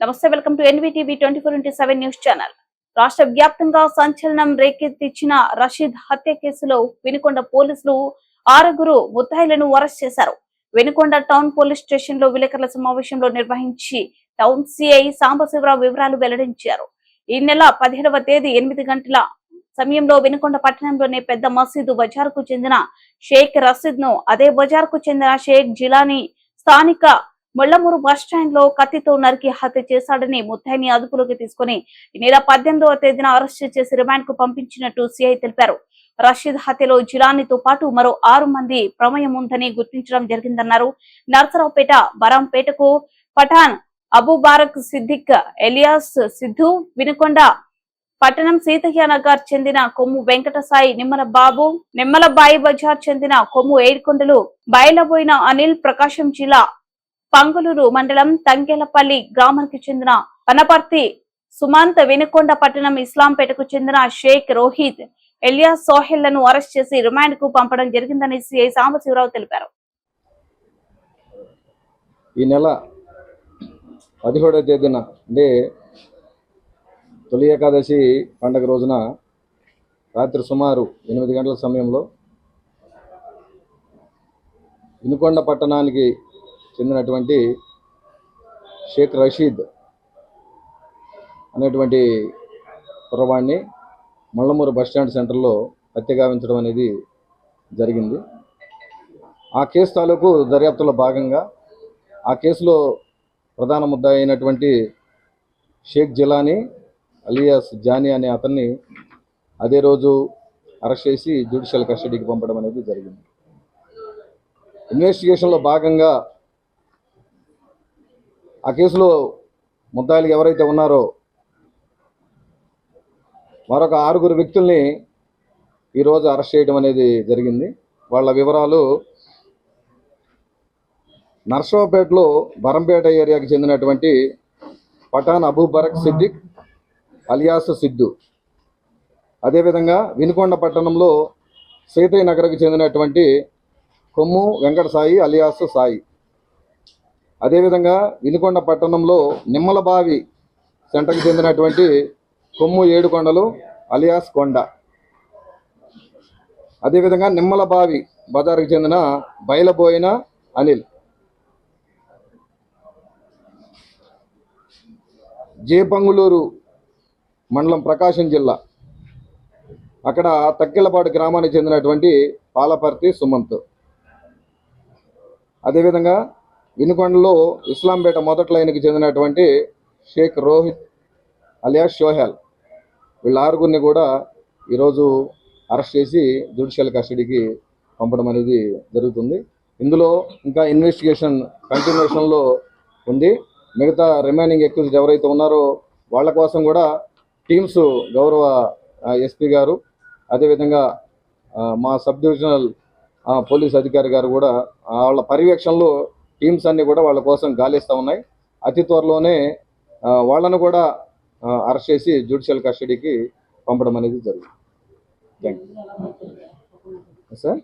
నమస్తే welcome to NVTV twenty four into seven news channel. రాష్ట్ర వ్యాప్తంగా సంచలనం రేకెత్తించిన రషీద్ హత్య కేసులో వినుకొండ పోలీసులు ఆరుగురు ముద్దాయిలను అరెస్ట్ చేశారు. వెనుకొండ టౌన్ పోలీస్ స్టేషన్లో విలేకరుల సమావేశంలో నిర్వహించి టౌన్ సిఐ సాంబశివరావు వివరాలు వెల్లడించారు. ఈ నెల పదిహేడవ తేదీ ఎనిమిది గంటల సమయంలో వెనుకొండ పట్టణంలోని పెద్ద మసీదు బజార్కు చెందిన షేక్ రషీద్ను అదే బజార్కు చెందిన షేక్ జిలానీ స్థానిక ముళ్ళమూరు స్టాండ్లో కత్తితో నరికి హత్య చేశాడని ముద్దాయిని అదుపులోకి తీసుకుని ఈ నెల పద్దెనిమిదవ తేదీన అరెస్ట్ చేసి రిమాండ్కు పంపించినట్టు సిఐ తెలిపారు. రషీద్ హత్యలో జిలానీతో పాటు మరో ఆరు మంది ప్రమేయం ఉందని గుర్తించడం జరిగిందన్నారు. నర్సరావుపేట బరాంపేటకు పఠాన్ అబుబారక్ సిద్దిక్ ఎలియాస్ సిద్ధు వినుకొండ పట్టణం సీతయ్య నగర్ చెందిన కొమ్ము వెంకటసాయి నిమ్మల బాబు నిమ్మలబాయి బజార్ చెందిన కొమ్ము ఏడుకొండలు బయలబోయిన అనిల్ ప్రకాశం జిల్లా పంగులూరు మండలం తంగేలపల్లి గ్రామానికి చెందిన పనపర్తి సుమంత్ వినుకొండ పట్టణం ఇస్లాంపేటకు చెందిన షేక్ రోహిత్ ఎలియాస్ సోహెల్లను అరెస్ట్ చేసి రిమాండ్కు పంపడం జరిగిందని సిఐ సాంబశివరావు తెలిపారు. ఈ నెల పదిహేడవ తేదీన అంటే తొలి ఏకాదశి పండగ రోజున రాత్రి సుమారు ఎనిమిది గంటల సమయంలో వినుకొండ పట్టణానికి చెందినటువంటి షేక్ రషీద్ అనేటువంటి కుర్రవాడిని మల్లమూరు బస్టాండ్ సెంటర్లో హత్యగావించడం అనేది జరిగింది. ఆ కేసు తాలూకు దర్యాప్తులో భాగంగా ఆ కేసులో ప్రధాన ముద్దా అయినటువంటి షేక్ జిలానీ అలియాస్ జానీ అనే అతన్ని అదే రోజు అరెస్ట్ చేసి జ్యుడిషియల్ కస్టడీకి పంపడం అనేది జరిగింది. ఇన్వెస్టిగేషన్లో భాగంగా ఆ కేసులో ముద్దాయిలు ఎవరైతే ఉన్నారో మరొక ఆరుగురు వ్యక్తుల్ని ఈరోజు అరెస్ట్ చేయడం అనేది జరిగింది. వాళ్ళ వివరాలు నర్సరావుపేటలో బరంపేట ఏరియాకి చెందినటువంటి పఠాన్ అబూబరక్ సిద్దిక్ అలియాస్ సిద్ధు అదేవిధంగా వినుకొండ పట్టణంలో సీతయ్య నగర్కి చెందినటువంటి కొమ్ము వెంకట సాయి అలియాస్ సాయి. అదేవిధంగా వినుకొండ పట్టణంలో నిమ్మలబావి సెంటర్కి చెందినటువంటి కొమ్ము ఏడుకొండలు అలియాస్ కొండ. అదేవిధంగా నిమ్మలబావి బజార్కి చెందిన బయలబోయిన అనిల్. జేపంగులూరు మండలం ప్రకాశం జిల్లా. అక్కడ తక్కెలపాడు గ్రామానికి చెందినటువంటి పాలపర్తి సుమంత్. అదేవిధంగా వినుకొండలో ఇస్లాంపేట మొదటి లైన్కి చెందినటువంటి షేక్ రోహిత్ అలియాస్ షోహెల్ వీళ్ళ ఆరుగురిని కూడా ఈరోజు అరెస్ట్ చేసి జ్యుడిషియల్ కస్టడీకి పంపడం అనేది జరుగుతుంది. ఇందులో ఇంకా ఇన్వెస్టిగేషన్ కంటిన్యూషన్లో ఉంది. మిగతా రిమైనింగ్ ఎక్యూజ్డ్ ఎవరైతే ఉన్నారో వాళ్ళ కోసం కూడా టీమ్స్ గౌరవ ఎస్పీ గారు అదేవిధంగా మా సబ్ డివిజనల్ పోలీస్ అధికారి గారు కూడా వాళ్ళ పర్యవేక్షణలో టీమ్స్ అన్ని కూడా వాళ్ళ కోసం గాలిస్తూ ఉన్నాయి. అతి త్వరలోనే వాళ్ళను కూడా అరెస్ట్ చేసి జ్యుడిషియల్ కస్టడీకి పంపడం అనేది జరుగుతుంది. Thank you sir?